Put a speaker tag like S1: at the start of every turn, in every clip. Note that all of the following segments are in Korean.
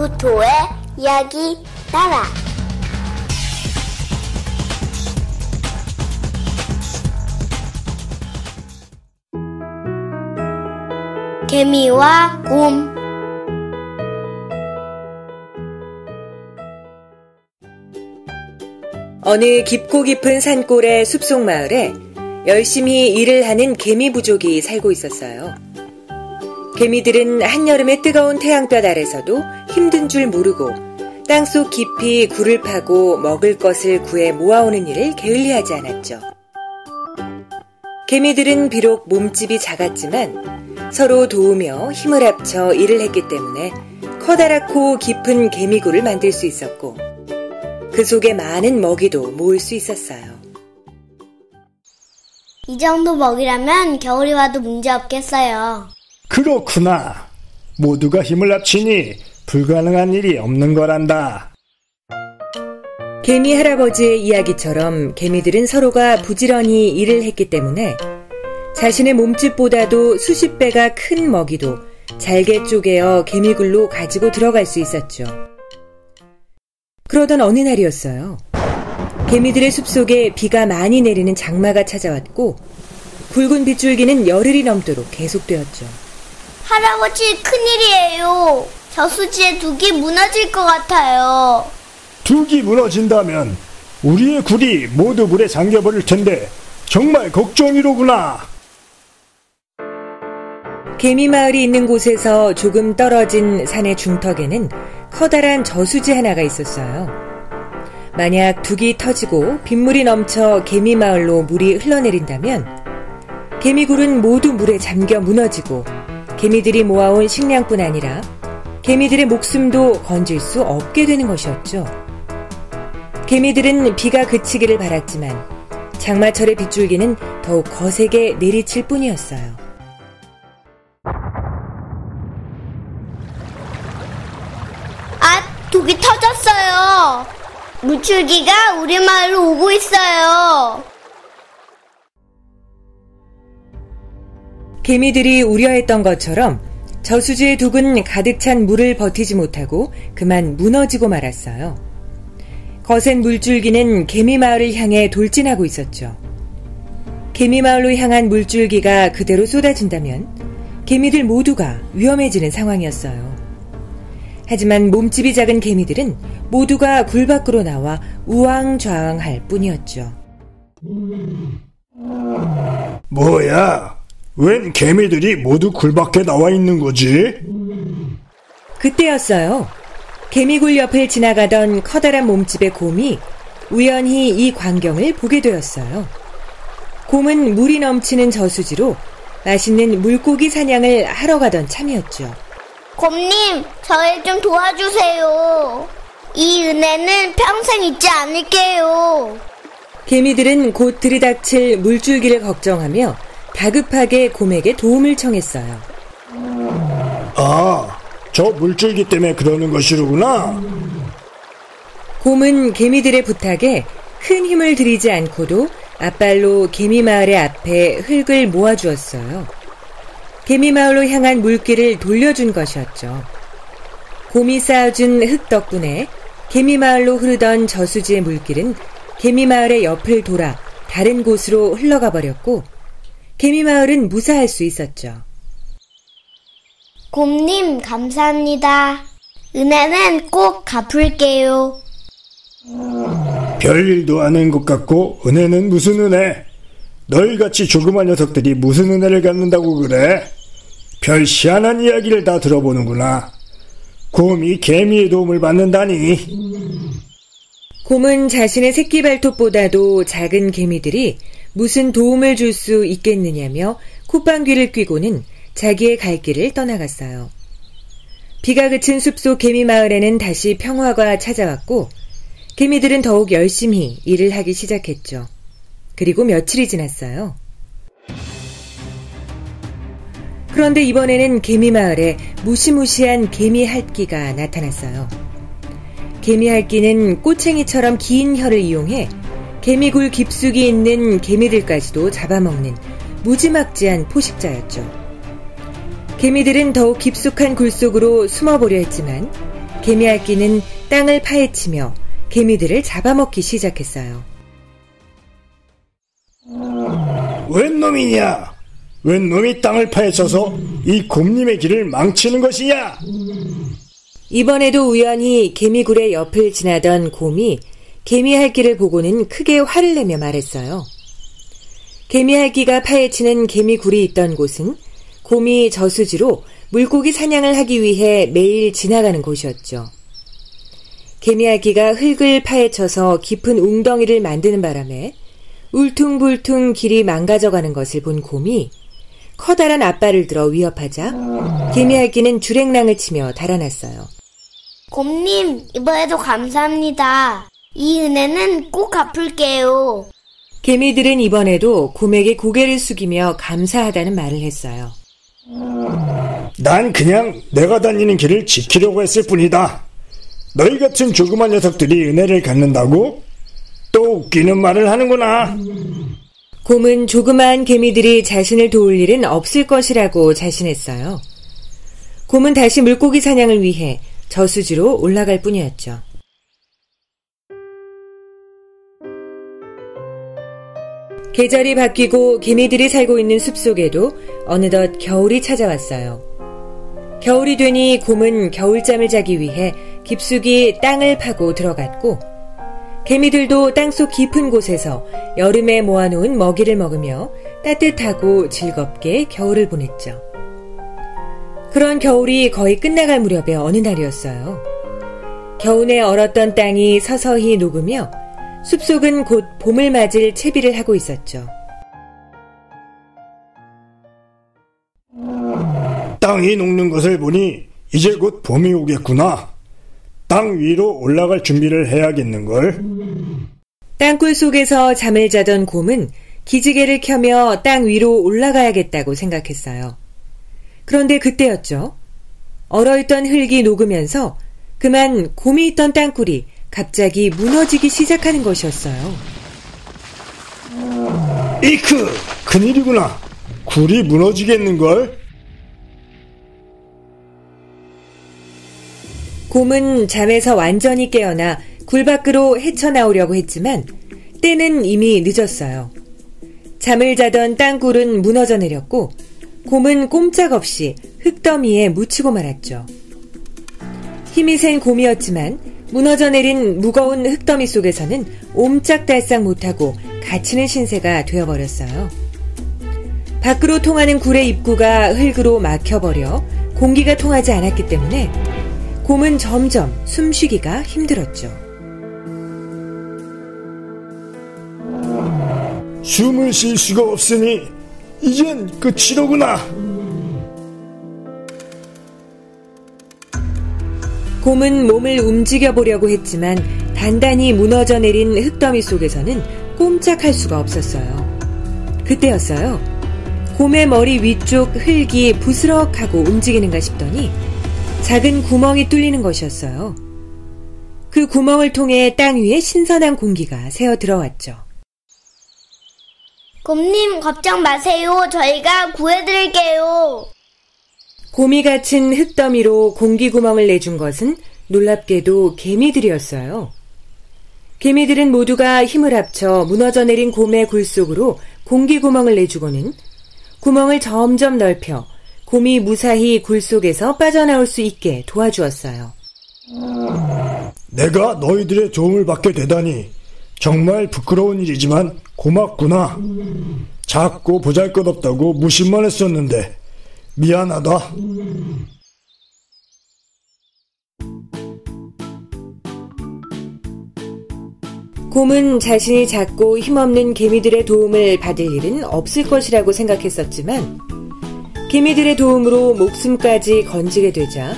S1: 도토의 이야기 나라. 개미와 곰
S2: 어느 깊고 깊은 산골의 숲속 마을에 열심히 일을 하는 개미 부족이 살고 있었어요. 개미들은 한여름의 뜨거운 태양볕 아래서도 힘든 줄 모르고 땅속 깊이 굴을 파고 먹을 것을 구해 모아오는 일을 게을리하지 않았죠. 개미들은 비록 몸집이 작았지만 서로 도우며 힘을 합쳐 일을 했기 때문에 커다랗고 깊은 개미굴을 만들 수 있었고 그 속에 많은 먹이도 모을 수 있었어요.
S1: 이 정도 먹이라면 겨울이 와도 문제 없겠어요.
S3: 그렇구나. 모두가 힘을 합치니 불가능한 일이 없는 거란다.
S2: 개미 할아버지의 이야기처럼 개미들은 서로가 부지런히 일을 했기 때문에 자신의 몸집보다도 수십 배가 큰 먹이도 잘게 쪼개어 개미굴로 가지고 들어갈 수 있었죠. 그러던 어느 날이었어요. 개미들의 숲속에 비가 많이 내리는 장마가 찾아왔고 붉은 빗줄기는 열흘이 넘도록 계속되었죠.
S1: 할아버지 큰일이에요. 저수지에 둑이 무너질 것 같아요.
S3: 둑이 무너진다면 우리의 굴이 모두 물에 잠겨버릴 텐데 정말 걱정이로구나.
S2: 개미 마을이 있는 곳에서 조금 떨어진 산의 중턱에는 커다란 저수지 하나가 있었어요. 만약 둑이 터지고 빗물이 넘쳐 개미 마을로 물이 흘러내린다면 개미굴은 모두 물에 잠겨 무너지고 개미들이 모아온 식량뿐 아니라 개미들의 목숨도 건질 수 없게 되는 것이었죠. 개미들은 비가 그치기를 바랐지만 장마철의 빗줄기는 더욱 거세게 내리칠 뿐이었어요.
S1: 아, 독이 터졌어요. 물줄기가 우리 마을로 오고 있어요.
S2: 개미들이 우려했던 것처럼 저수지의 둑은 가득 찬 물을 버티지 못하고 그만 무너지고 말았어요. 거센 물줄기는 개미 마을을 향해 돌진하고 있었죠. 개미 마을로 향한 물줄기가 그대로 쏟아진다면 개미들 모두가 위험해지는 상황이었어요. 하지만 몸집이 작은 개미들은 모두가 굴 밖으로 나와 우왕좌왕할 뿐이었죠.
S3: 뭐야? 웬 개미들이 모두 굴 밖에 나와 있는 거지?
S2: 그때였어요. 개미굴 옆을 지나가던 커다란 몸집의 곰이 우연히 이 광경을 보게 되었어요. 곰은 물이 넘치는 저수지로 맛있는 물고기 사냥을 하러 가던 참이었죠.
S1: 곰님, 저를 좀 도와주세요. 이 은혜는 평생 잊지 않을게요.
S2: 개미들은 곧 들이닥칠 물줄기를 걱정하며 다급하게 곰에게 도움을 청했어요.
S3: 아, 저 물줄기 때문에 그러는 것이로구나.
S2: 곰은 개미들의 부탁에 큰 힘을 들이지 않고도 앞발로 개미 마을의 앞에 흙을 모아주었어요. 개미 마을로 향한 물길을 돌려준 것이었죠. 곰이 쌓아준 흙 덕분에 개미 마을로 흐르던 저수지의 물길은 개미 마을의 옆을 돌아 다른 곳으로 흘러가 버렸고 개미 마을은 무사할 수 있었죠.
S1: 곰님, 감사합니다. 은혜는 꼭 갚을게요.
S3: 별일도 아닌 것 같고 은혜는 무슨 은혜? 너희같이 조그만 녀석들이 무슨 은혜를 갖는다고 그래? 별 희한한 이야기를 다 들어보는구나. 곰이 개미의 도움을 받는다니.
S2: 곰은 자신의 새끼 발톱보다도 작은 개미들이 무슨 도움을 줄 수 있겠느냐며 콧방귀를 뀌고는 자기의 갈 길을 떠나갔어요. 비가 그친 숲속 개미 마을에는 다시 평화가 찾아왔고 개미들은 더욱 열심히 일을 하기 시작했죠. 그리고 며칠이 지났어요. 그런데 이번에는 개미 마을에 무시무시한 개미 할기가 나타났어요. 개미 할기는 꼬챙이처럼 긴 혀를 이용해 개미굴 깊숙이 있는 개미들까지도 잡아먹는 무지막지한 포식자였죠. 개미들은 더욱 깊숙한 굴 속으로 숨어보려 했지만 개미알기는 땅을 파헤치며 개미들을 잡아먹기 시작했어요.
S3: 웬 놈이냐? 웬 놈이 땅을 파헤쳐서 이 곰님의 길을 망치는 것이냐?
S2: 이번에도 우연히 개미굴의 옆을 지나던 곰이 개미 할기를 보고는 크게 화를 내며 말했어요. 개미 할기가 파헤치는 개미굴이 있던 곳은 곰이 저수지로 물고기 사냥을 하기 위해 매일 지나가는 곳이었죠. 개미알기가 흙을 파헤쳐서 깊은 웅덩이를 만드는 바람에 울퉁불퉁 길이 망가져가는 것을 본 곰이 커다란 앞발을 들어 위협하자 개미알기는 주랭랑을 치며 달아났어요.
S1: 곰님, 이번에도 감사합니다. 이 은혜는 꼭 갚을게요.
S2: 개미들은 이번에도 곰에게 고개를 숙이며 감사하다는 말을 했어요.
S3: 난 그냥 내가 다니는 길을 지키려고 했을 뿐이다. 너희 같은 조그만 녀석들이 은혜를 갖는다고? 또 웃기는 말을 하는구나.
S2: 곰은 조그만 개미들이 자신을 도울 일은 없을 것이라고 자신했어요. 곰은 다시 물고기 사냥을 위해 저수지로 올라갈 뿐이었죠. 계절이 바뀌고 개미들이 살고 있는 숲속에도 어느덧 겨울이 찾아왔어요. 겨울이 되니 곰은 겨울잠을 자기 위해 깊숙이 땅을 파고 들어갔고 개미들도 땅속 깊은 곳에서 여름에 모아놓은 먹이를 먹으며 따뜻하고 즐겁게 겨울을 보냈죠. 그런 겨울이 거의 끝나갈 무렵의 어느 날이었어요. 겨우내 얼었던 땅이 서서히 녹으며 숲속은 곧 봄을 맞을 채비를 하고 있었죠.
S3: 땅이 녹는 것을 보니 이제 곧 봄이 오겠구나. 땅 위로 올라갈 준비를 해야겠는걸.
S2: 땅굴 속에서 잠을 자던 곰은 기지개를 켜며 땅 위로 올라가야겠다고 생각했어요. 그런데 그때였죠. 얼어있던 흙이 녹으면서 그만 곰이 있던 땅굴이 갑자기 무너지기 시작하는 것이었어요.
S3: 이크! 큰일이구나. 굴이 무너지겠는걸?
S2: 곰은 잠에서 완전히 깨어나 굴 밖으로 헤쳐나오려고 했지만 때는 이미 늦었어요. 잠을 자던 땅굴은 무너져 내렸고 곰은 꼼짝없이 흙더미에 묻히고 말았죠. 힘이 센 곰이었지만 무너져 내린 무거운 흙더미 속에서는 옴짝달싹 못하고 갇히는 신세가 되어버렸어요. 밖으로 통하는 굴의 입구가 흙으로 막혀버려 공기가 통하지 않았기 때문에 곰은 점점 숨쉬기가 힘들었죠.
S3: 숨을 쉴 수가 없으니 이젠 끝이로구나.
S2: 곰은 몸을 움직여 보려고 했지만 단단히 무너져 내린 흙더미 속에서는 꼼짝할 수가 없었어요. 그때였어요. 곰의 머리 위쪽 흙이 부스럭하고 움직이는가 싶더니 작은 구멍이 뚫리는 것이었어요. 그 구멍을 통해 땅 위에 신선한 공기가 새어 들어왔죠.
S1: 곰님, 걱정 마세요. 저희가 구해드릴게요.
S2: 곰이 갇힌 흙더미로 공기 구멍을 내준 것은 놀랍게도 개미들이었어요. 개미들은 모두가 힘을 합쳐 무너져 내린 곰의 굴 속으로 공기 구멍을 내주고는 구멍을 점점 넓혀 곰이 무사히 굴 속에서 빠져나올 수 있게 도와주었어요.
S3: 내가 너희들의 도움을 받게 되다니 정말 부끄러운 일이지만 고맙구나. 작고 보잘것없다고 무심만 했었는데 미안하다.
S2: 곰은 자신이 작고 힘없는 개미들의 도움을 받을 일은 없을 것이라고 생각했었지만 개미들의 도움으로 목숨까지 건지게 되자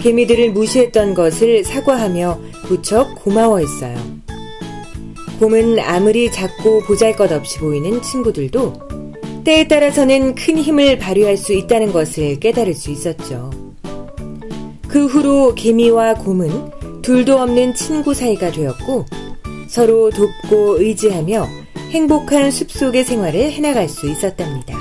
S2: 개미들을 무시했던 것을 사과하며 무척 고마워했어요. 곰은 아무리 작고 보잘것없이 보이는 친구들도 때에 따라서는 큰 힘을 발휘할 수 있다는 것을 깨달을 수 있었죠. 그 후로 개미와 곰은 둘도 없는 친구 사이가 되었고 서로 돕고 의지하며 행복한 숲속의 생활을 해나갈 수 있었답니다.